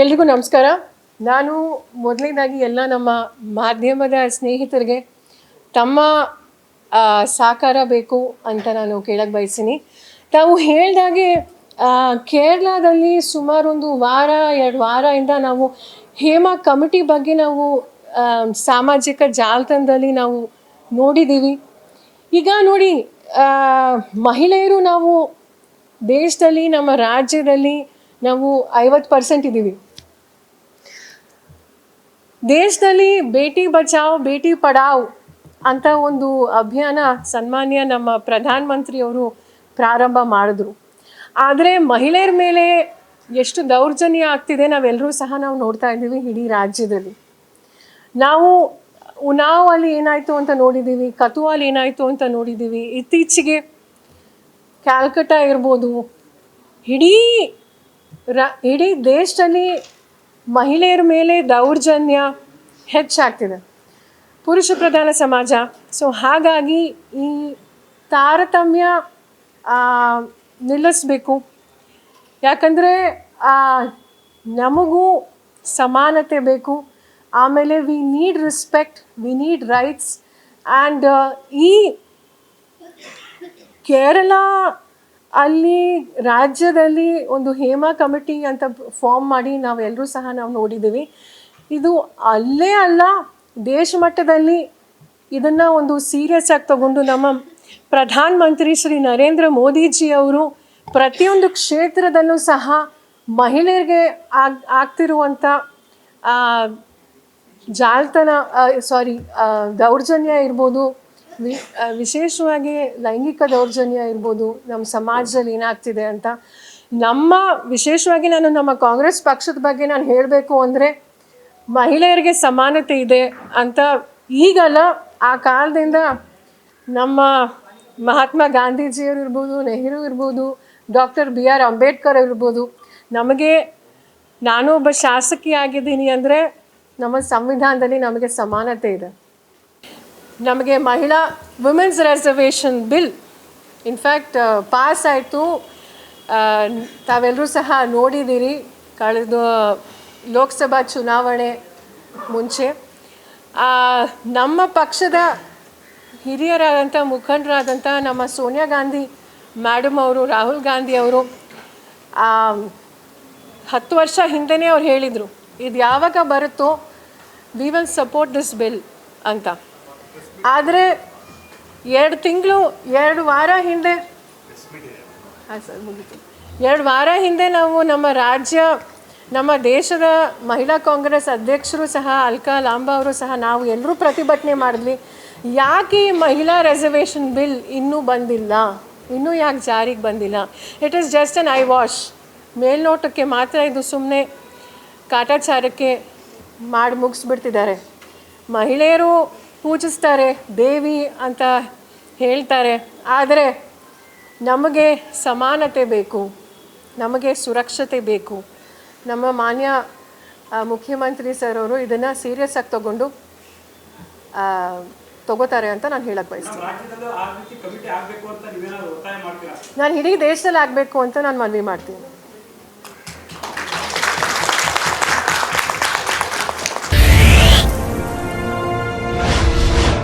ಎಲ್ರಿಗೂ ನಮಸ್ಕಾರ. ನಾನು ಮೊದಲನೇದಾಗಿ ಎಲ್ಲ ನಮ್ಮ ಮಾಧ್ಯಮದ ಸ್ನೇಹಿತರಿಗೆ ತಮ್ಮ ಆ, ಸಹಕಾರ ಬೇಕು ಅಂತ ನಾನು ಕೇಳಕ್ಕೆ ಬಯಸ್ತೀನಿ. ತಾವು ಹೇಳಿದಾಗೆ ಕೇರಳದಲ್ಲಿ ಸುಮಾರು ಒಂದು ವಾರ ಎರಡು ವಾರದಿಂದ ನಾವು ಹೇಮಾ ಕಮಿಟಿ ಬಗ್ಗೆ ನಾವು ಸಾಮಾಜಿಕ ಜಾಲತಾಣದಲ್ಲಿ ನಾವು ನೋಡಿದ್ದೀವಿ. ಈಗ ನೋಡಿ ಮಹಿಳೆಯರು ನಾವು ದೇಶದಲ್ಲಿ ನಮ್ಮ ರಾಜ್ಯದಲ್ಲಿ ನಾವು ಐವತ್ತು ಪರ್ಸೆಂಟ್ ಇದ್ದೀವಿ. ದೇಶದಲ್ಲಿ ಭೇಟಿ ಬಚಾವ್, ಭೇಟಿ ಪಡಾವ್ ಅಂತ ಒಂದು ಅಭಿಯಾನ ಸನ್ಮಾನ್ಯ ನಮ್ಮ ಪ್ರಧಾನಮಂತ್ರಿಯವರು ಪ್ರಾರಂಭ ಮಾಡಿದ್ರು. ಆದರೆ ಮಹಿಳೆಯರ ಮೇಲೆ ಎಷ್ಟು ದೌರ್ಜನ್ಯ ಆಗ್ತಿದೆ ನಾವೆಲ್ಲರೂ ಸಹ ನಾವು ನೋಡ್ತಾ ಇದ್ದೀವಿ ಇಡೀ ರಾಜ್ಯದಲ್ಲಿ. ನಾವು ಉನಾವ್ ಅಲ್ಲಿ ಏನಾಯಿತು ಅಂತ ನೋಡಿದ್ದೀವಿ, ಕತುವಲ್ಲಿ ಏನಾಯಿತು ಅಂತ ನೋಡಿದ್ದೀವಿ. ಇತ್ತೀಚೆಗೆ ಕ್ಯಾಲ್ಕಟಾ ಇರ್ಬೋದು, ಇಡೀ ರ, ಇಡೀ ದೇಶದಲ್ಲಿ ಮಹಿಳೆಯರ ಮೇಲೆ ದೌರ್ಜನ್ಯ ಹೆಚ್ಚಾಗ್ತಿದೆ. ಪುರುಷ ಪ್ರಧಾನ ಸಮಾಜ. ಸೊ ಹಾಗಾಗಿ ಈ ತಾರತಮ್ಯ ನಿಲ್ಲಿಸ್ಬೇಕು. ಯಾಕಂದರೆ ನಮಗೂ ಸಮಾನತೆ ಬೇಕು. ಆಮೇಲೆ we need respect we need rights and ಈ ಕೇರಳ ಅಲ್ಲಿ ರಾಜ್ಯದಲ್ಲಿ ಒಂದು ಹೇಮಾ ಕಮಿಟಿ ಅಂತ ಫಾರ್ಮ್ ಮಾಡಿ ನಾವೆಲ್ಲರೂ ಸಹ ನಾವು ನೋಡಿದ್ದೀವಿ. ಇದು ಅಲ್ಲೇ ಅಲ್ಲ ದೇಶ ಮಟ್ಟದಲ್ಲಿ ಇದನ್ನು ಒಂದು ಸೀರಿಯಸ್ ಆಗಿ ತಗೊಂಡು ನಮ್ಮ ಪ್ರಧಾನಮಂತ್ರಿ ಶ್ರೀ ನರೇಂದ್ರ ಮೋದಿಜಿ ಅವರು ಪ್ರತಿಯೊಂದು ಕ್ಷೇತ್ರದಲ್ಲೂ ಸಹ ಮಹಿಳೆಯರಿಗೆ ಆಗ್ ಆಗ್ತಿರುವಂಥ ಆ, ಜಾಲತಾಣ ಸಾರಿ ದೌರ್ಜನ್ಯ ಇರ್ಬೋದು ವಿಶೇಷವಾಗಿ ಲೈಂಗಿಕ ದೌರ್ಜನ್ಯ ಇರ್ಬೋದು ನಮ್ಮ ಸಮಾಜದಲ್ಲಿ ಏನಾಗ್ತಿದೆ ಅಂತ, ನಮ್ಮ, ವಿಶೇಷವಾಗಿ ನಾನು ನಮ್ಮ ಕಾಂಗ್ರೆಸ್ ಪಕ್ಷದ ಬಗ್ಗೆ ನಾನು ಹೇಳಬೇಕು ಅಂದರೆ, ಮಹಿಳೆಯರಿಗೆ ಸಮಾನತೆ ಇದೆ ಅಂತ ಈಗಲ್ಲ, ಆ ಕಾಲದಿಂದ ನಮ್ಮ ಮಹಾತ್ಮ ಗಾಂಧೀಜಿಯವರು ಇರ್ಬೋದು, ನೆಹರು ಇರ್ಬೋದು, ಡಾಕ್ಟರ್ ಬಿ ಆರ್ ಅಂಬೇಡ್ಕರ್ ಇರ್ಬೋದು, ನಮಗೆ ನಾನು ಒಬ್ಬ ಶಾಸಕಿ ಅಂದರೆ, ನಮ್ಮ ಸಂವಿಧಾನದಲ್ಲಿ ನಮಗೆ ಸಮಾನತೆ ಇದೆ. ನಮಗೆ ಮಹಿಳಾ women's reservation bill in fact pass ಆಯಿತು. ತಾವೆಲ್ಲರೂ ಸಹ ನೋಡಿದ್ದೀರಿ, ಕಳೆದ ಲೋಕಸಭಾ ಚುನಾವಣೆ ಮುಂಚೆ. ನಮ್ಮ ಪಕ್ಷದ ಹಿರಿಯರಾದಂಥ, ಮುಖಂಡರಾದಂಥ ನಮ್ಮ ಸೋನಿಯಾ ಗಾಂಧಿ ಮ್ಯಾಡಮ್ ಅವರು, ರಾಹುಲ್ ಗಾಂಧಿ ಅವರು ಹತ್ತು ವರ್ಷ ಹಿಂದೆನೇ ಅವ್ರು ಹೇಳಿದರು ಇದು ಯಾವಾಗ ಬರುತ್ತೋ we will support this bill ಅಂತ. ಆದರೆ ಎರಡು ತಿಂಗಳು, ಎರಡು ವಾರ ಹಿಂದೆ ಹಾಂ, ಸರ್, ಮುಗಿತು. ಎರಡು ವಾರ ಹಿಂದೆ ನಾವು ನಮ್ಮ ರಾಜ್ಯ, ನಮ್ಮ ದೇಶದ ಮಹಿಳಾ ಕಾಂಗ್ರೆಸ್ ಅಧ್ಯಕ್ಷರು ಸಹ, ಅಲ್ಕಾ ಲಾಂಬಾ ಅವರು ಸಹ ನಾವು ಎಲ್ಲರೂ ಪ್ರತಿಭಟನೆ ಮಾಡಿದ್ವಿ. ಯಾಕೆ ಮಹಿಳಾ ರಿಸರ್ವೇಷನ್ ಬಿಲ್ ಇನ್ನೂ ಬಂದಿಲ್ಲ? ಇನ್ನೂ ಯಾಕೆ ಜಾರಿಗೆ ಬಂದಿಲ್ಲ? It is just an eyewash ಮೇಲ್ನೋಟಕ್ಕೆ ಮಾತ್ರ ಇದು ಸುಮ್ಮನೆ ಕಾಟಾಚಾರಕ್ಕೆ ಮಾಡಿ ಮುಗಿಸ್ಬಿಡ್ತಿದ್ದಾರೆ. ಮಹಿಳೆಯರು ಪೂಜಿಸ್ತಾರೆ ದೇವಿ ಅಂತ ಹೇಳ್ತಾರೆ. ಆದರೆ ನಮಗೆ ಸಮಾನತೆ ಬೇಕು ನಮಗೆ ಸುರಕ್ಷತೆ ಬೇಕು. ನಮ್ಮ ಮಾನ್ಯ ಮುಖ್ಯಮಂತ್ರಿ ಸರ್ ಅವರು ಇದನ್ನು ಸೀರಿಯಸ್ ಆಗಿ ತಗೊಂಡು ತಗೋತಾರೆ ಅಂತ ನಾನು ಹೇಳಕ್ಕೆ ಬಯಸ್ತೀನಿ. ನಾನು ಇಡೀ ದೇಶದಲ್ಲಿ ಆಗಬೇಕು ಅಂತ ನಾನು ಮನವಿ ಮಾಡ್ತೀನಿ.